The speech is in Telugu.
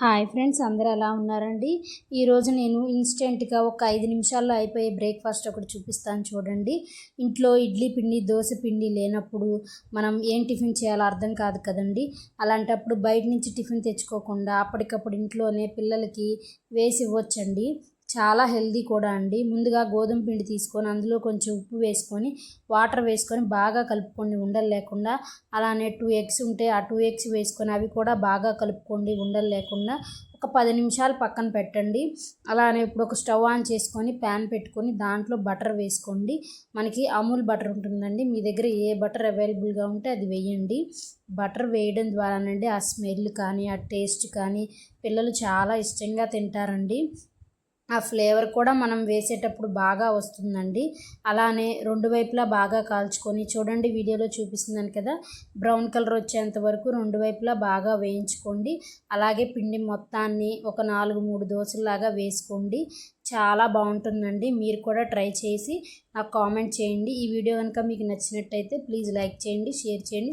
హాయ్ ఫ్రెండ్స్ అందరూ ఎలా ఉన్నారండి? ఈరోజు నేను ఇన్స్టెంట్గా ఒక ఐదు నిమిషాల్లో అయిపోయే బ్రేక్ఫాస్ట్ ఒకటి చూపిస్తాను చూడండి. ఇంట్లో ఇడ్లీ పిండి దోశ పిండి లేనప్పుడు మనం ఏం టిఫిన్ చేయాలో అర్థం కాదు కదండి. అలాంటప్పుడు బయట నుంచి టిఫిన్ తెచ్చుకోకుండా అప్పటికప్పుడు ఇంట్లోనే పిల్లలకి వేసి ఇవ్వచ్చండి. చాలా హెల్దీ కూడా అండి. ముందుగా గోధుమ పిండి తీసుకొని అందులో కొంచెం ఉప్పు వేసుకొని వాటర్ వేసుకొని బాగా కలుపుకోండి ఉండలు లేకుండా. అలానే టూ ఎగ్స్ ఉంటే ఆ టూ ఎగ్స్ వేసుకొని అవి కూడా బాగా కలుపుకోండి ఉండలు లేకుండా. ఒక పది నిమిషాలు పక్కన పెట్టండి. అలానే ఇప్పుడు ఒక స్టవ్ ఆన్ చేసుకొని ప్యాన్ పెట్టుకొని దాంట్లో బటర్ వేసుకోండి. మనకి అమూల్ బటర్ ఉంటుందండి. మీ దగ్గర ఏ బటర్ అవైలబుల్గా ఉంటే అది వేయండి. బటర్ వేయడం ద్వారానండి ఆ స్మెల్ కానీ ఆ టేస్ట్ కానీ పిల్లలు చాలా ఇష్టంగా తింటారండి. ఆ ఫ్లేవర్ కూడా మనం వేసేటప్పుడు బాగా వస్తుందండి. అలానే రెండు వైపులా బాగా కాల్చుకొని చూడండి వీడియోలో చూపిస్తున్నాను కదా బ్రౌన్ కలర్ వచ్చేంత వరకు రెండు వైపులా బాగా వేయించుకోండి. అలాగే పిండి మొత్తాన్ని ఒక నాలుగు మూడు దోశలాగా వేసుకోండి. చాలా బాగుంటుందండి. మీరు కూడా ట్రై చేసి నాకు కామెంట్ చేయండి. ఈ వీడియో కనుక మీకు నచ్చినట్టయితే ప్లీజ్ లైక్ చేయండి షేర్ చేయండి.